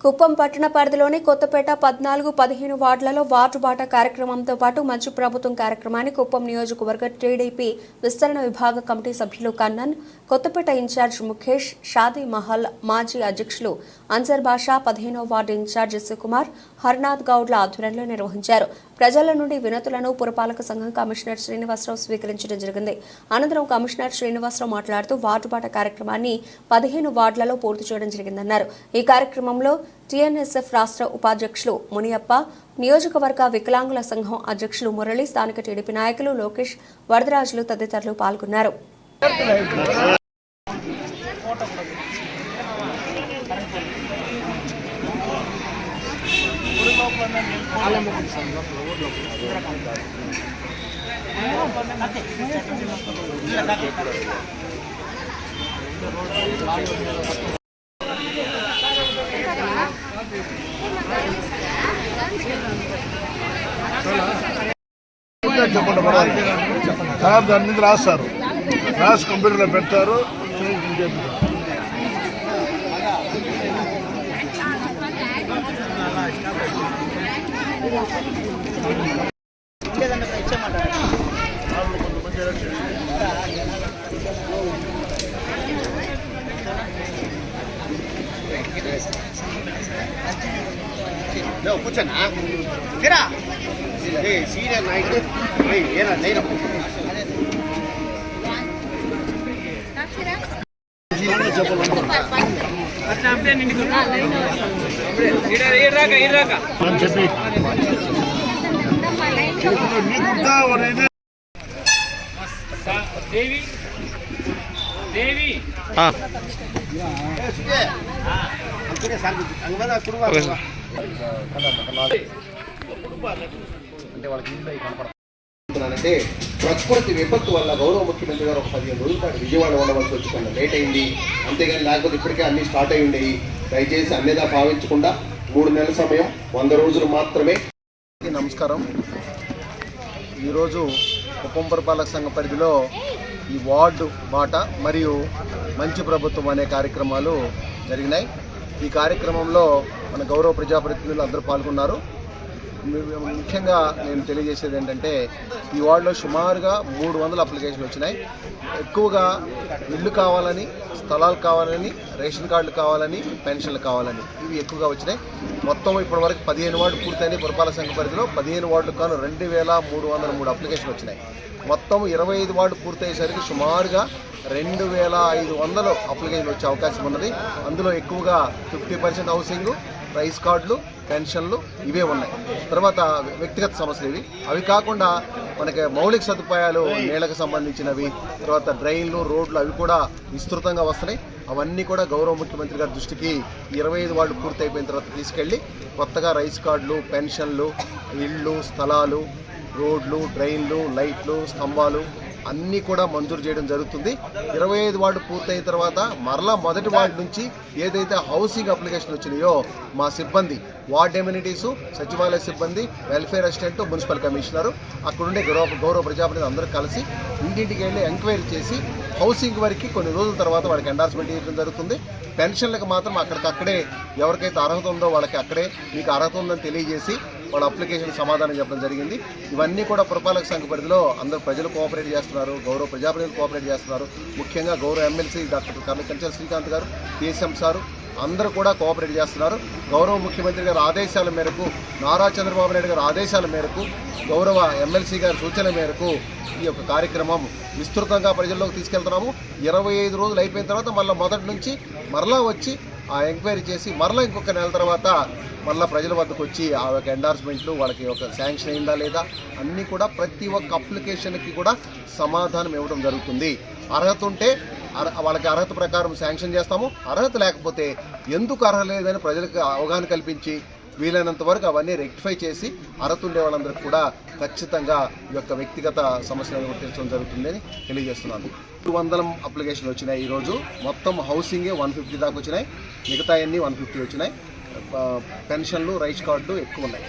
కుప్పం పట్టణ పరిధిలోని కొత్తపేట పద్నాలుగు పదిహేను వార్డులలో వార్డు బాట కార్యక్రమంతో పాటు మంచి ప్రభుత్వం కార్యక్రమాన్ని కుప్పం నియోజకవర్గ టీడీపీ విస్తరణ విభాగ కమిటీ సభ్యులు కన్నన్ కొత్తపేట ఇన్ఛార్జ్ ముఖేష్ షాదీ మహల్ మాజీ అధ్యక్షులు అన్సర్ బాషా పదిహేనో ward in charge Shivakumar Harnath గౌడ్ల ఆధ్వర్యంలో నిర్వహించారు. ప్రజల నుండి వినతులను పురపాలక సంఘం కమిషనర్ శ్రీనివాసరావు స్వీకరించడం జరిగింది. అనంతరం కమిషనర్ శ్రీనివాసరావు మాట్లాడుతూ వార్డుబాట కార్యక్రమాన్ని పదిహేను వార్డులలో పూర్తి చేయడం జరిగిందన్నారు. ఈ కార్యక్రమంలో టీఎన్ఎస్ఎఫ్ రాష్ట్ర ఉపాధ్యక్షులు మునియప్ప నియోజకవర్గ వికలాంగుల సంఘం అధ్యక్షులు మురళి స్థానిక టీడీపీ నాయకులు లోకేష్ వరదరాజులు తదితరులు పాల్గొన్నారు. చెప్పండి పర్వాలేదు. సార్ దాని మీద రాస్తారు. రాసి కంప్యూటర్లో పెడతారు. కూర్చోనా తీరా ఏ సీరియల్ నాయకుడు ఏయ్, ఏరా దేవి దేవి అంటే వాళ్ళకి ఇంట్లో కనపడుతున్నానంటే ప్రకృతి విపత్తు వల్ల గౌరవ ముఖ్యమంత్రి గారు ఒక పదిహేను రోజులు పాటు విజయవాడ ఉండవలసి వచ్చి లేట్ అయింది. అంతేగాని లేకపోతే ఇప్పటికే అన్ని స్టార్ట్ అయి ఉండేవి. దయచేసి అన్నిదా భావించకుండా మూడు నెలల సమయం వంద రోజులు మాత్రమే. నమస్కారం. ఈరోజు కుప్పం పురపాలక సంఘ పరిధిలో ఈ వార్డు బాట మరియు మంచి ప్రభుత్వం అనే కార్యక్రమాలు జరిగినాయి. ఈ కార్యక్రమంలో మన గౌరవ ప్రజాప్రతినిధులు అందరూ పాల్గొన్నారు. ముఖ్యంగా నేను తెలియజేసేది ఏంటంటే ఈ వార్డులో సుమారుగా మూడు వందల అప్లికేషన్లు వచ్చినాయి. ఎక్కువగా ఇల్లు కావాలని స్థలాలు కావాలని రేషన్ కార్డులు కావాలని పెన్షన్లు కావాలని ఇవి ఎక్కువగా వచ్చినాయి. మొత్తం ఇప్పటి వరకు పదిహేను వార్డు పూర్తయినాయి పురపాలక సంఘ పరిధిలో. పదిహేను వార్డులు కాను రెండు వేల మూడు వందల మూడు అప్లికేషన్లు వచ్చినాయి. మొత్తం ఇరవై ఐదు వార్డు పూర్తయ్యేసరికి సుమారుగా రెండు వేల ఐదు వందలు అప్లికేషన్ వచ్చే అవకాశం ఉన్నది. అందులో ఎక్కువగా ఫిఫ్టీ పర్సెంట్ హౌసింగ్ రైస్ కార్డులు పెన్షన్లు ఇవే ఉన్నాయి. తర్వాత వ్యక్తిగత సమస్యలు ఇవి. అవి కాకుండా మనకి మౌలిక సదుపాయాలు నేలకు సంబంధించినవి తర్వాత డ్రైన్లు రోడ్లు అవి కూడా విస్తృతంగా వస్తున్నాయి. అవన్నీ కూడా గౌరవ ముఖ్యమంత్రి గారి దృష్టికి ఇరవై ఐదు వాళ్ళు పూర్తయిపోయిన తర్వాత తీసుకెళ్ళి కొత్తగా రైస్ కార్డులు పెన్షన్లు ఇళ్ళు స్థలాలు రోడ్లు డ్రైన్లు లైట్లు స్తంభాలు అన్నీ కూడా మంజూరు చేయడం జరుగుతుంది. ఇరవై ఐదు వార్డు పూర్తయిన తర్వాత మరలా మొదటి వార్డు నుంచి ఏదైతే హౌసింగ్ అప్లికేషన్ వచ్చినాయో మా సిబ్బంది వార్డ్ ఎమ్యూనిటీస్ సచివాలయ సిబ్బంది వెల్ఫేర్ అసిస్టెంట్ మున్సిపల్ కమిషనర్ అక్కడుండే గౌరవ గౌరవ ప్రజాప్రతినిధులు అందరూ కలిసి ఇంటింటికి వెళ్ళి ఎంక్వైరీ చేసి హౌసింగ్ వరకు కొన్ని రోజుల తర్వాత వాళ్ళకి ఎండార్స్మెంట్ ఇవ్వడం జరుగుతుంది. పెన్షన్లకు మాత్రం అక్కడికక్కడే ఎవరికైతే అర్హత ఉందో వాళ్ళకి అక్కడే మీకు అర్హత ఉందని తెలియజేసి వాళ్ళ అప్లికేషన్ సమాధానం చెప్పడం జరిగింది. ఇవన్నీ కూడా పురపాలక సంఘ పరిధిలో అందరూ ప్రజలు కోఆపరేట్ చేస్తున్నారు. గౌరవ ప్రజాప్రతినిధులు కోఆపరేట్ చేస్తున్నారు. ముఖ్యంగా గౌరవ ఎమ్మెల్సీ డాక్టర్ కంచెల శ్రీకాంత్ గారు పిఎస్ఎం సారు అందరూ కూడా కోఆపరేట్ చేస్తున్నారు. గౌరవ ముఖ్యమంత్రి గారి ఆదేశాల మేరకు నారా చంద్రబాబు నాయుడు గారి ఆదేశాల మేరకు గౌరవ ఎమ్మెల్సీ గారి సూచన మేరకు ఈ యొక్క కార్యక్రమం విస్తృతంగా ప్రజల్లోకి తీసుకెళ్తున్నాము. ఇరవై ఐదు రోజులు అయిపోయిన తర్వాత మళ్ళీ మొదటి నుంచి మరలా వచ్చి ఆ ఎంక్వైరీ చేసి మరలా ఇంకొక నెల తర్వాత మళ్ళీ ప్రజల వద్దకు వచ్చి ఆ యొక్క ఎండార్స్మెంట్లు వాళ్ళకి ఒక శాంక్షన్ అయిందా లేదా అన్నీ కూడా ప్రతి ఒక్క అప్లికేషన్కి కూడా సమాధానం ఇవ్వడం జరుగుతుంది. అర్హత ఉంటే వాళ్ళకి అర్హత ప్రకారం శాంక్షన్ చేస్తాము. అర్హత లేకపోతే ఎందుకు అర్హత లేదని ప్రజలకు అవగాహన కల్పించి వీలైనంత వరకు అవన్నీ రెక్టిఫై చేసి అరతుండే వాళ్ళందరికీ కూడా ఖచ్చితంగా ఈ యొక్క వ్యక్తిగత సమస్యలను గుర్తించడం జరుగుతుందని తెలియజేస్తున్నాను. మూడు వందల అప్లికేషన్లు వచ్చినాయి ఈరోజు. మొత్తం హౌసింగే వన్ ఫిఫ్టీ దాకా వచ్చినాయి. మిగతా అన్నీ వన్ ఫిఫ్టీ వచ్చినాయి. పెన్షన్లు రైస్ కార్డు ఎక్కువ ఉన్నాయి.